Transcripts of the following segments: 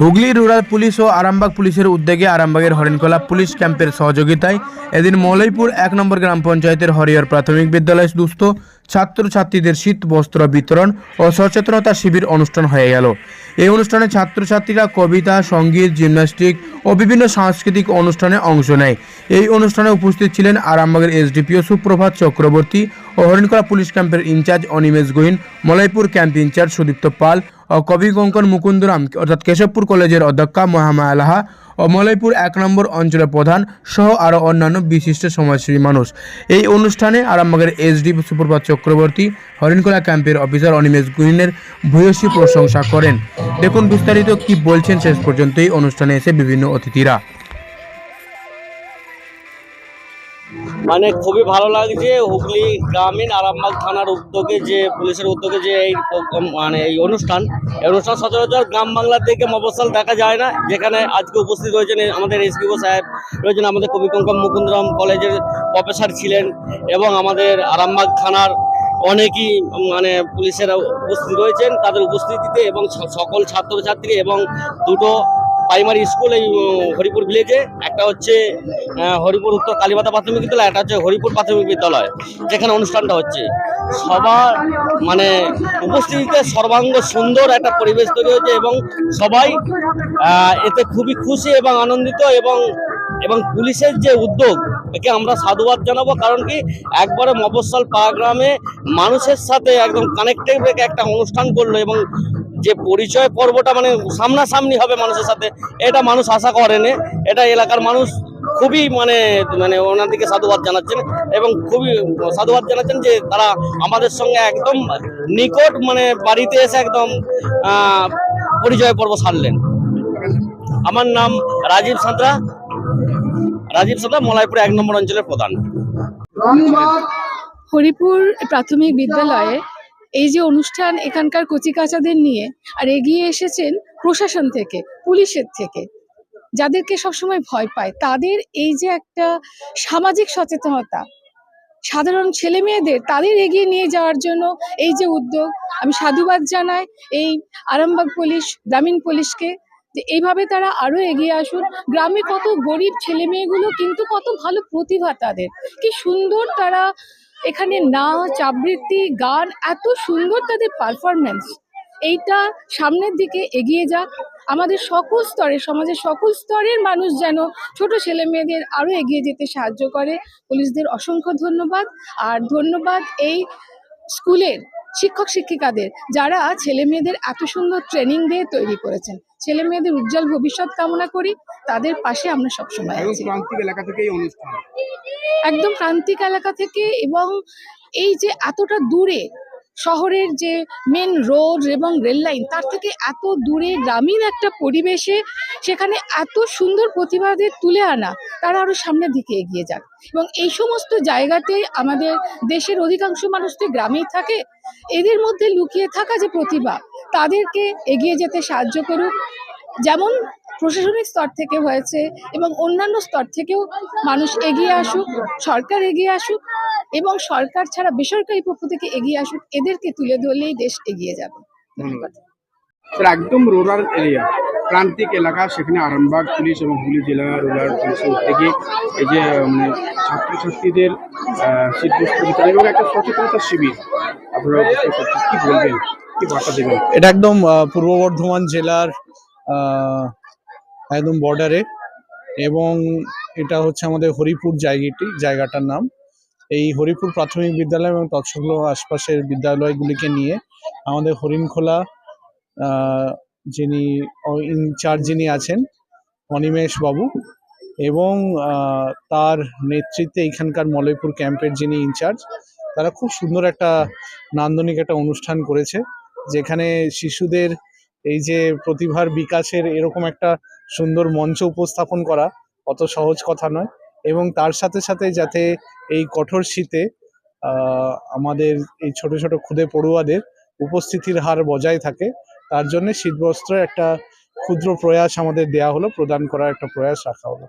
Hooghly rural police ও আরামবাগ পুলিশের উদ্যোগে আরামবাগের হরিণখোলা পুলিশ ক্যাম্পের সহযোগিতায় এদিন মলয়পুর এক নম্বর গ্রাম পঞ্চায়েতের হরিহর প্রাথমিক বিদ্যালয়ে দুস্থ ছাত্রছাত্রীদের শীত বস্ত্র বিতরণ ও সচেতনতা শিবির অনুষ্ঠান হয়ে গেল। এই অনুষ্ঠানে ছাত্রছাত্রীরা কবিতা, সংগীত, জিমন্যাস্টিক ও বিভিন্ন সাংস্কৃতিক অনুষ্ঠানে অংশ নেয়। এই অনুষ্ঠানে উপস্থিত ছিলেন আরামবাগের এসডিপিও সুপ্রভাত চক্রবর্তী ও হরিণখোলা পুলিশ ক্যাম্পের incharge Animesh Gohin Malaipur camp incharge Sudipta Pal কবি কঙ্কন মুকুন্দরাম, অর্থাৎ কেশবপুর কলেজের অধ্যক্ষা মহামা আলাহা ও মলয়পুর এক নম্বর অঞ্চলের প্রধান সহ আরও অন্যান্য বিশিষ্ট সমাজসেবী মানুষ। এই অনুষ্ঠানে আরামবাগের এসডি সুপ্রভাত চক্রবর্তী, হরিণকলা ক্যাম্পের অফিসার অনিমেষ গুহিনের ভূয়সী প্রশংসা করেন। দেখুন বিস্তারিত কি বলছেন শেষ পর্যন্ত এই অনুষ্ঠানে এসে বিভিন্ন অতিথিরা। মানে খুবই ভালো লাগছে। হুগলি গ্রামীণ আরামবাগ থানার উদ্যোগে যে, পুলিশের উদ্যোগে যে এই মানে এই অনুষ্ঠান এই অনুষ্ঠান সচরাচর গ্রাম বাংলার দিকে মফসল দেখা যায় না। যেখানে আজকে উপস্থিত রয়েছেন আমাদের এসপিও সাহেব, রয়েছেন আমাদের কবি কঙ্কম মুকুন্দরাম কলেজের প্রফেসর ছিলেন এবং আমাদের আরামবাগ থানার অনেকই মানে পুলিশেরা উপস্থিত রয়েছেন। তাদের উপস্থিতিতে এবং সকল ছাত্রছাত্রী এবং দুটো প্রাইমারি স্কুল এই হরিপুর ভিলেজে একটা হচ্ছে হরিপুর উত্তর কালীমাতা প্রাথমিক বিদ্যালয়, একটা হচ্ছে হরিপুর প্রাথমিক বিদ্যালয়, যেখানে অনুষ্ঠানটা হচ্ছে। সবার মানে উপস্থিতিতে সর্বাঙ্গ সুন্দর একটা পরিবেশ তৈরি হয়েছে এবং সবাই এতে খুবই খুশি এবং আনন্দিত এবং এবং পুলিশের যে উদ্যোগ, একে আমরা সাধুবাদ জানাব। কারণ কি, একবারে মফস্বল পাগ্রামে মানুষের সাথে একদম কানেক্টেড একটা অনুষ্ঠান করল এবং যে পরিচয় পর্বটা মানে সামনাসামনি হবে মানুষের সাথে, এটা মানুষ আশা করেনি। এটা এলাকার মানুষ খুবই মানে মানে ওনাদেরকে সাধুবাদ জানাচ্ছেন এবং খুবই সাধুবাদ জানাচ্ছেন যে তারা আমাদের সঙ্গে একদম নিকট মানে বাড়িতে এসে একদম পরিচয় পর্ব সারলেন। আমার নাম রাজীব সাঁতরা। রাজীব সাঁতরা মলাইপুর এক নম্বর অঞ্চলের প্রধান। হরিপুর প্রাথমিক বিদ্যালয়ে এই যে অনুষ্ঠান এখানকার কচিকাচাদের নিয়ে, আর এগিয়ে এসেছেন প্রশাসন থেকে, পুলিশের থেকে, যাদেরকে সবসময় ভয় পায়, তাদের এই যে একটা সামাজিক সচেতনতা, সাধারণ ছেলে মেয়েদের তাদের এগিয়ে নিয়ে যাওয়ার জন্য এই যে উদ্যোগ, আমি সাধুবাদ জানাই এই আরামবাগ পুলিশ, গ্রামীণ পুলিশকে, যে এইভাবে তারা আরও এগিয়ে আসুন। গ্রামে কত গরিব ছেলে মেয়েগুলো কিন্তু কত ভালো প্রতিভা তাদের। কি সুন্দর তারা এখানে নাচ, আবৃত্তি, গান, এত সুন্দর তাদের পারফরমেন্স এইটা সামনের দিকে এগিয়ে যাক। আমাদের সকল স্তরে, সমাজের সকল স্তরের মানুষ যেন ছোট ছেলে মেয়েদের আরও এগিয়ে যেতে সাহায্য করে। পুলিশদের অসংখ্য ধন্যবাদ। আর ধন্যবাদ এই স্কুলের শিক্ষক শিক্ষিকাদের যারা ছেলে মেয়েদের এত সুন্দর ট্রেনিং দিয়ে তৈরি করেছেন। ছেলে মেয়েদের উজ্জ্বল ভবিষ্যৎ কামনা করি তাদের পাশে আমরা সবসময় প্রান্তিক এলাকা থেকে এই অনুষ্ঠান। একদম প্রান্তিক এলাকা থেকে এবং এই যে এতটা দূরে শহরের যে মেন রোড এবং রেল লাইন তার থেকে এত দূরে গ্রামীণ একটা পরিবেশে সেখানে এত সুন্দর প্রতিভাদের তুলে আনা তারা আরও সামনের দিকে এগিয়ে যাক। এবং এই সমস্ত জায়গাতে আমাদের দেশের অধিকাংশ মানুষ তো গ্রামেই থাকে এদের মধ্যে লুকিয়ে থাকা যে প্রতিভা তাদেরকে এগিয়ে যেতে সাহায্য করুক। যেমন প্রশাসনিক স্তর থেকে হয়েছে এবং অন্যান্য স্তর থেকেও মানুষ এগিয়ে আসুক, সরকার এগিয়ে আসুক এবং সরকার ছাড়া বেসরকারি পক্ষ থেকে এগিয়ে আসুক, এদেরকে তুলে ধরলেই দেশ এগিয়ে যাবে। ধন্যবাদ। একদম রুরাল এরিয়া, প্রান্তিক এলাকা, সেখানে আরামবাগ পুলিশ এবং হুগলি জেলা রুরাল পুলিশের উদ্যোগে এই যে মানে ছাত্রছাত্রীদের বিতরণ এবং একটা সচেতনতা শিবির। আপনারা কি বলবেন? এটা একদম পূর্ব বর্ধমান জেলার একদম বর্ডারে এবং এটা হচ্ছে আমাদের হরিপুর জায়গাটি, জায়গাটার নাম। এই হরিপুর প্রাথমিক বিদ্যালয় এবং তৎসংলগ্ন আশপাশের বিদ্যালয়গুলিকে নিয়ে আমাদের হরিণখোলা যিনি ইনচার্জ যিনি আছেন, অনিমেষ বাবু এবং তার নেতৃত্বে এখানকার মলয়পুর ক্যাম্পের যিনি ইনচার্জ তারা খুব সুন্দর একটা নান্দনিক একটা অনুষ্ঠান করেছে। যেখানে শিশুদের এই যে প্রতিভার বিকাশের এরকম একটা সুন্দর মঞ্চ উপস্থাপন করা অত সহজ কথা নয়। এবং তার সাথে সাথে যাতে এই কঠোর শীতে আহ, আমাদের এই ছোট ছোট ক্ষুদে পড়ুয়াদের উপস্থিতির হার বজায় থাকে তার জন্য শীতবস্ত্রের একটা ক্ষুদ্র প্রয়াস আমাদের দেয়া হলো প্রদান করার একটা প্রয়াস রাখা হলো।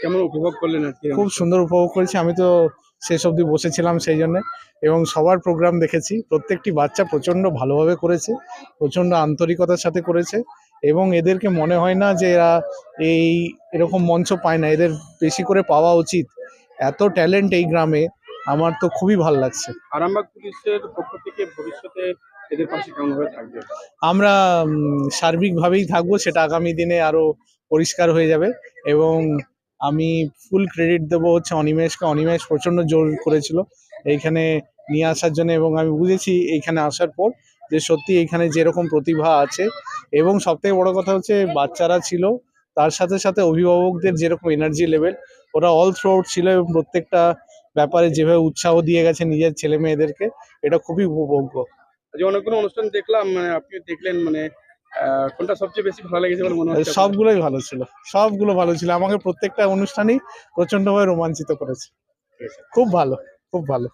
কেমন উপভোগ করলেন খুব সুন্দর উপভোগ করেছি। আমি তো শেষ অবধি বসেছিলাম সেই জন্য। এবং সবার প্রোগ্রাম দেখেছি। প্রত্যেকটি বাচ্চা প্রচণ্ড ভালোভাবে করেছে প্রচণ্ড আন্তরিকতার সাথে করেছে। এবং এদেরকে মনে হয় না যে এরা এই এরকম মঞ্চ পায় না। এদের বেশি করে পাওয়া উচিত। এত ট্যালেন্ট এই গ্রামে আমার তো খুবই ভালো লাগছে। আরামবাগ পুলিশের পক্ষ থেকে ভবিষ্যতে এদের পাশে কেমনভাবে থাকবে? আমরা সার্বিকভাবেই থাকব। সেটা আগামী দিনে আরও পরিষ্কার হয়ে যাবে। এবং আমি ফুল ক্রেডিট দেবো হচ্ছে অনিমেষকে। অনিমেষ প্রচণ্ড জোর করেছিল এইখানে নিয়ে আসার জন্য এবং আমি বুঝেছি এইখানে আসার পর যে সত্যি এইখানে যেরকম প্রতিভা আছে এবং সবথেকে বড় কথা হচ্ছে বাচ্চারা ছিল, তার সাথে সাথে অভিভাবকদের যেরকম এনার্জি লেভেল ওরা অল থ্রু আউট ছিল এবং প্রত্যেকটা ব্যাপারে যেভাবে উৎসাহ দিয়ে গেছে নিজের ছেলে মেয়েদেরকে এটা খুবই উপভোগ্য। যে অনেকগুলো অনুষ্ঠান দেখলাম মানে আপনি দেখলেন মানে কোনটা সবচেয়ে বেশি ভালো লেগেছে বলে মনে হচ্ছে সবগুলোই ভালো ছিল সবগুলো ভালো ছিল। আমাকে প্রত্যেকটা অনুষ্ঠানই প্রচন্ডভাবে রোমাঞ্চিত করেছে। খুব ভালো খুব ভালো।